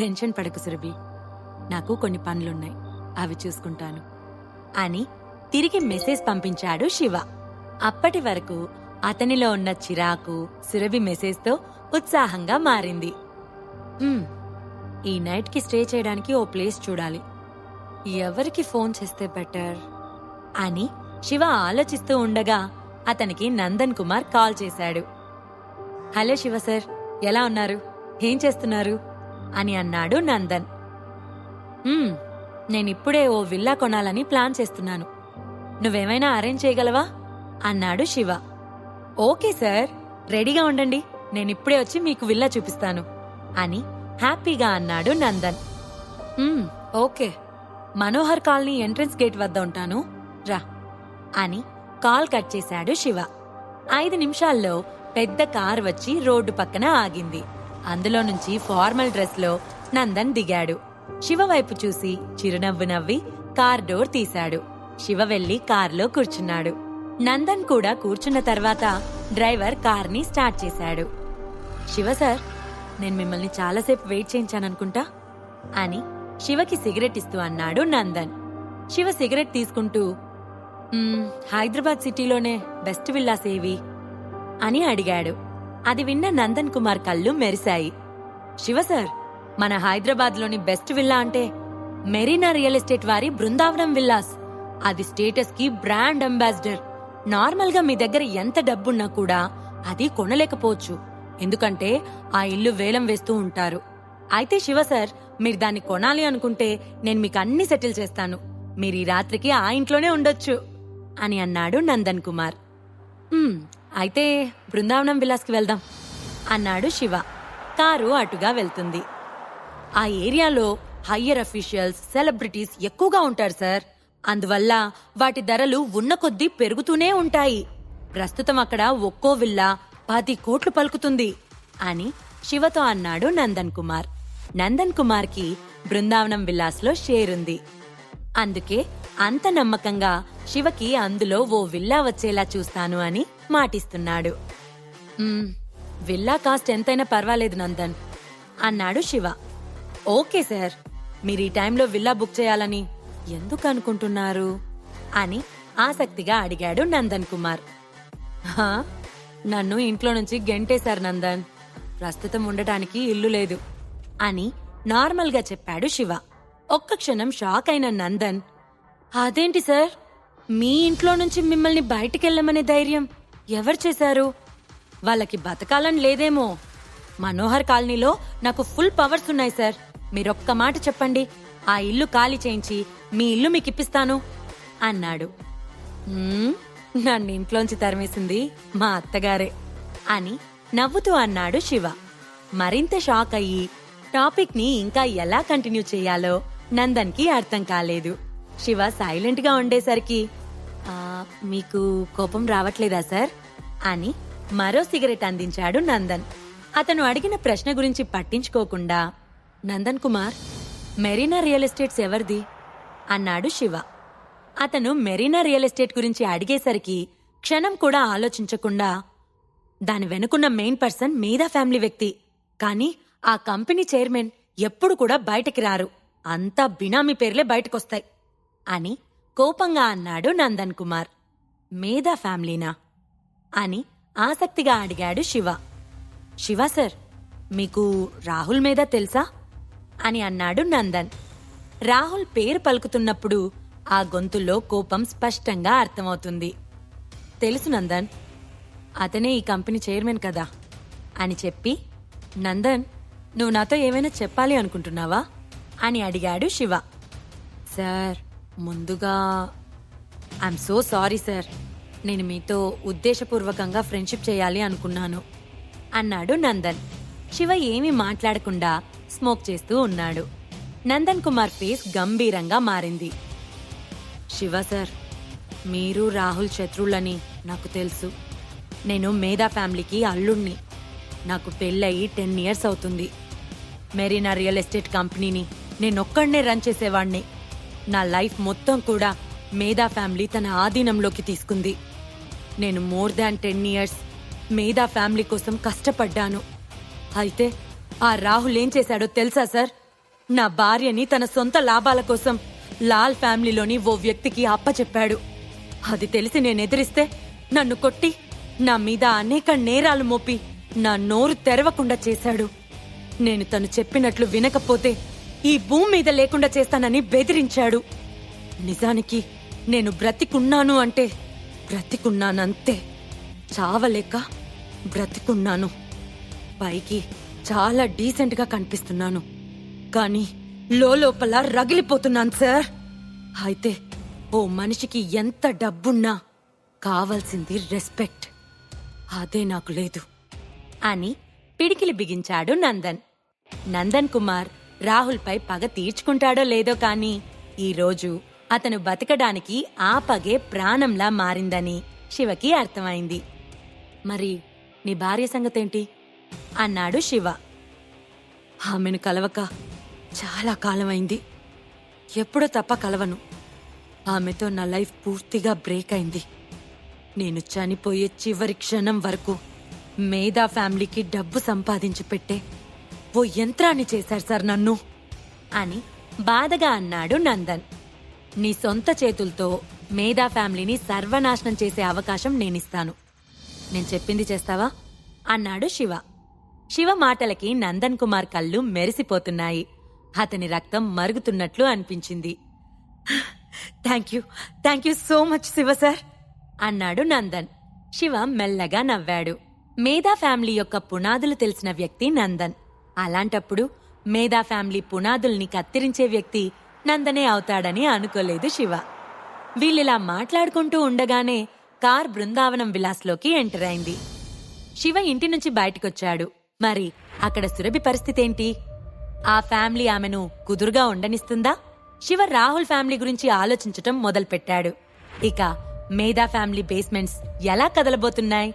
Tension పడకు సురభి. నాకు కొన్ని పనులున్నాయి. అవి చూసుకుంటాను. అని తిరిగి మెసేజ్ పంపించాడు శివ. అప్పటి వరకు అతనిలో ఉన్న చిరాకు సురభి మెసేజ్తో ఉత్సాహంగా మారింది. ఈ నైట్కి స్టే చేయడానికి ఓ ప్లేస్ చూడాలి. ఎవరికి ఫోన్ చేస్తే బెటర్? అని శివ ఆలోచిస్తూ ఉండగా అతనికి నందన్ కుమార్ కాల్ చేశాడు. హలో శివ సార్ ఎలా ఉన్నారు? ఏం చేస్తున్నారు? అని అన్నాడు నందన్. నేనిప్పుడే ఓ విల్లా కొనాలని ప్లాన్ చేస్తున్నాను. నువ్వేమైనా అరేంజ్ చేయగలవా? అన్నాడు శివ. ఓకే సార్ రెడీగా ఉండండి. నేనిప్పుడే వచ్చి మీకు విల్లా చూపిస్తాను. అని హ్యాపీగా అన్నాడు Nandan. Okay. Manohar colony entrance gate వద్ద ఉంటాను. రా. అని కాల్ కట్ చేశాడు శివ. ఐదు నిమిషాల్లో పెద్ద కార్ వచ్చి రోడ్డు పక్కన ఆగింది. అందులో నుంచి ఫార్మల్ డ్రెస్లో నందన్ దిగాడు. శివ వైపు చూసి చిరునవ్వు నవ్వి కార్ డోర్ తీశాడు. శివ వెళ్ళి కార్లో కూర్చున్నాడు. నందన్ కూడా కూర్చున్న తర్వాత డ్రైవర్ కార్ని స్టార్ట్ చేశాడు. శివ సార్ నేను మిమ్మల్ని చాలాసేపు వెయిట్ చేయించాననుకుంటా? అని శివకి సిగరెట్ ఇస్తూ అన్నాడు నందన్. శివ సిగరెట్ తీసుకుంటూ హైదరాబాద్ సిటీలోనే బెస్ట్ విల్లాస్ ఏవి? అని అడిగాడు. అది విన్న నందన్ కుమార్ కళ్ళు మెరిశాయి. శివ సార్ మన హైదరాబాద్లోని బెస్ట్ విల్లా అంటే మెరీనా రియల్ ఎస్టేట్ వారి బృందావనం విల్లాస్. అది స్టేటస్కి బ్రాండ్ అంబాసిడర్. నార్మల్గా మీ దగ్గర ఎంత డబ్బున్నా కూడా అది కొనలేకపోవచ్చు. ఎందుకంటే ఆ ఇల్లు వేలం వేస్తూ ఉంటారు. అయితే శివ సార్ మీరు దాన్ని కొనాలి అనుకుంటే నేను మీకు అన్ని సెటిల్ చేస్తాను. మీరు ఈ రాత్రికి ఆ ఇంట్లోనే ఉండొచ్చు అని అన్నాడు నందన్ కుమార్. అయితే బృందావనం విలాస్కి వెళ్దాం అన్నాడు శివ. కారు అటుగా వెళ్తుంది. ఆ ఏరియాలో హయ్యర్ అఫీషియల్స్ సెలబ్రిటీస్ ఎక్కువగా ఉంటారు సార్. అందువల్ల వాటి ధరలు ఉన్న కొద్దీ పెరుగుతూనే ఉంటాయి. ప్రస్తుతం అక్కడ ఒక్కో విల్లా పది కోట్లు పలుకుతుంది అని శివతో అన్నాడు నందన్ కుమార్. నందన్ కుమార్కి బృందావనం విల్లాస్లో షేర్ ఉంది అందుకే అంత నమ్మకంగా శివకి అందులో ఓ విల్లా వచ్చేలా చూస్తాను అని మాటిస్తున్నాడు. విల్లా కాస్ట్ ఎంతైనా పర్వాలేదు నందన్ అన్నాడు శివ. Okay sir. మీరు ఈ టైంలో విల్లా బుక్ చేయాలని ఎందుకు అనుకుంటున్నారు? అని ఆసక్తిగా అడిగాడు నందన్ కుమార్. నన్ను ఇంట్లో నుంచి గెంటేశారు నందన్. ప్రస్తుతం ఉండటానికి ఇల్లు లేదు అని నార్మల్గా చెప్పాడు శివ. ఒక్క క్షణం షాక్ అయిన నందన్. అదేంటి సార్? మీ ఇంట్లో నుంచి మిమ్మల్ని బయటికెళ్ళమనే ధైర్యం ఎవరు చేశారు? వాళ్ళకి బతకాలని లేదేమో. మనోహర్ కాలనీలో నాకు ఫుల్ పవర్స్ ఉన్నాయి సార్. మీరొక్క మాట చెప్పండి. ఆ ఇల్లు ఖాళీ చేయించి మీ ఇల్లు మీకు ఇప్పిస్తాను అన్నాడు నన్ను ఇంట్లోంచి తరిమేసింది మా అత్తగారే అని నవ్వుతూ అన్నాడు శివ. మరింత షాక్ అయ్యి టాపిక్ని ఇంకా ఎలా కంటిన్యూ చేయాలో నందన్కి అర్థం కాలేదు. శివ సైలెంట్గా ఉండేసరికి మీకు కోపం రావట్లేదా సార్? అని మరో సిగరెట్ అందించాడు నందన్. అతను అడిగిన ప్రశ్న గురించి పట్టించుకోకుండా Nandan Kumar Marina real estates ఎవరిది? అన్నాడు శివ. అతను మెరీనా రియల్ ఎస్టేట్ గురించి అడిగేసరికి క్షణం కూడా ఆలోచించకుండా దాని వెనుకున్న మెయిన్ పర్సన్ మీదా ఫ్యామిలీ వ్యక్తి. కానీ ఆ కంపెనీ చైర్మన్ ఎప్పుడు కూడా బయటికి రారు. అంతా బినామీ పేర్లే బయటకొస్తాయి. అని కోపంగా అన్నాడు నందన్ కుమార్. మేధా ఫ్యామిలీనా? అని ఆసక్తిగా అడిగాడు శివ. శివ సార్ మీకు రాహుల్ మీద తెలుసా? అని అన్నాడు నందన్. రాహుల్ పేరు పలుకుతున్నప్పుడు ఆ గొంతులో కోపం స్పష్టంగా అర్థమవుతుంది. తెలుసు నందన్ అతనే ఈ కంపెనీ చైర్మన్ కదా? అని చెప్పి నందన్ నువ్వు నాతో ఏమైనా చెప్పాలి అనుకుంటున్నావా? అని అడిగాడు శివ. సార్ ముందుగా ఐఎమ్ సో సారీ సార్ నేను మీతో ఉద్దేశపూర్వకంగా ఫ్రెండ్షిప్ చేయాలి అనుకున్నాను. అన్నాడు నందన్. శివ ఏమీ మాట్లాడకుండా స్మోక్ చేస్తూ ఉన్నాడు. నందన్ కుమార్ ఫేస్ గంభీరంగా మారింది. శివ సార్ మీరు రాహుల్ శత్రువులని నాకు తెలుసు. నేను మేధా ఫ్యామిలీకి అల్లుణ్ణి. నాకు పెళ్ళయి టెన్ ఇయర్స్ అవుతుంది. మెరీనా రియల్ ఎస్టేట్ కంపెనీని నేనొక్కడనే రన్ చేసేవాణ్ణి. నా లైఫ్ మొత్తం కూడా మేధా ఫ్యామిలీ తన ఆధీనంలోకి తీసుకుంది. నేను more than ten years Medha family కోసం కష్టపడ్డాను. అయితే ఆ రాహుల్ ఏం చేశాడో తెలుసా సార్? నా భార్యని తన సొంత లాభాల కోసం లాల్ ఫ్యామిలీలోని ఓ వ్యక్తికి అప్పచెప్పాడు. అది తెలిసి నేను ఎదిరిస్తే నన్ను కొట్టి నా మీద అనేక నేరాలు మోపి నా నోరు తెరవకుండా చేశాడు. నేను తను చెప్పినట్లు వినకపోతే ఈ భూమి మీద లేకుండా చేస్తానని బెదిరించాడు. నిజానికి నేను బ్రతికున్నాను అంటే బ్రతికున్నానంతే. చావలేక బ్రతికున్నాను. పైకి చాలా డీసెంట్గా కనిపిస్తున్నాను. కానీ లోపల రగిలిపోతున్నాను సార్. అయితే ఓ మనిషికి ఎంత డబ్బున్నా కావాల్సింది రెస్పెక్ట్. అదే నాకు లేదు. అని పిడికిలి బిగించాడు నందన్. నందన్ కుమార్ రాహుల్పై పగ తీర్చుకుంటాడో లేదో కానీ ఈరోజు అతను బతకడానికి ఆ పగే ప్రాణంలా మారిందని శివకి అర్థమైంది. మరి నీ భార్య సంగతేంటి? అన్నాడు శివ. ఆమెను కలవక చాలా కాలమైంది. ఎప్పుడో తప్ప కలవను. ఆమెతో నా లైఫ్ పూర్తిగా బ్రేక్ అయింది. నేను చనిపోయే చివరి క్షణం వరకు మేధా ఫ్యామిలీకి డబ్బు సంపాదించి పెట్టే ఓ యంత్రాన్ని చేశారు సార్ నన్ను. అని బాధగా అన్నాడు నందన్. నీ సొంత చేతులతో మేధా ఫ్యామిలీని సర్వనాశనం చేసే అవకాశం నేనిస్తాను. నేను చెప్పింది చేస్తావా? అన్నాడు శివ. శివ మాటలకి నందన్ కుమార్ కళ్ళు మెరిసిపోతున్నాయి. అతని రక్తం మరుగుతున్నట్లు అనిపించింది. Thank you. Thank you so much Shiva sir. అన్నాడు నందన్. శివ మెల్లగా నవ్వాడు. మేధా ఫ్యామిలీ యొక్క పునాదులు తెలిసిన వ్యక్తి నందన్. అలాంటప్పుడు మేధా ఫ్యామిలీ పునాదుల్ని కత్తిరించే వ్యక్తి నందనే అవుతాడని అనుకోలేదు శివ. వీళ్ళిలా మాట్లాడుకుంటూ ఉండగానే కార్ బృందావనం విలాస్లోకి ఎంటర్ అయింది. శివ ఇంటి నుంచి బయటకొచ్చాడు. మరి అక్కడ సురభి పరిస్థితేంటి? ఆ ఫ్యామిలీ ఆమెను కుదురుగా ఉండనిస్తుందా? శివ రాహుల్ ఫ్యామిలీ గురించి ఆలోచించటం మొదలుపెట్టాడు. ఇక మేధా ఫ్యామిలీ బేస్మెంట్స్ ఎలా కదలబోతున్నాయి?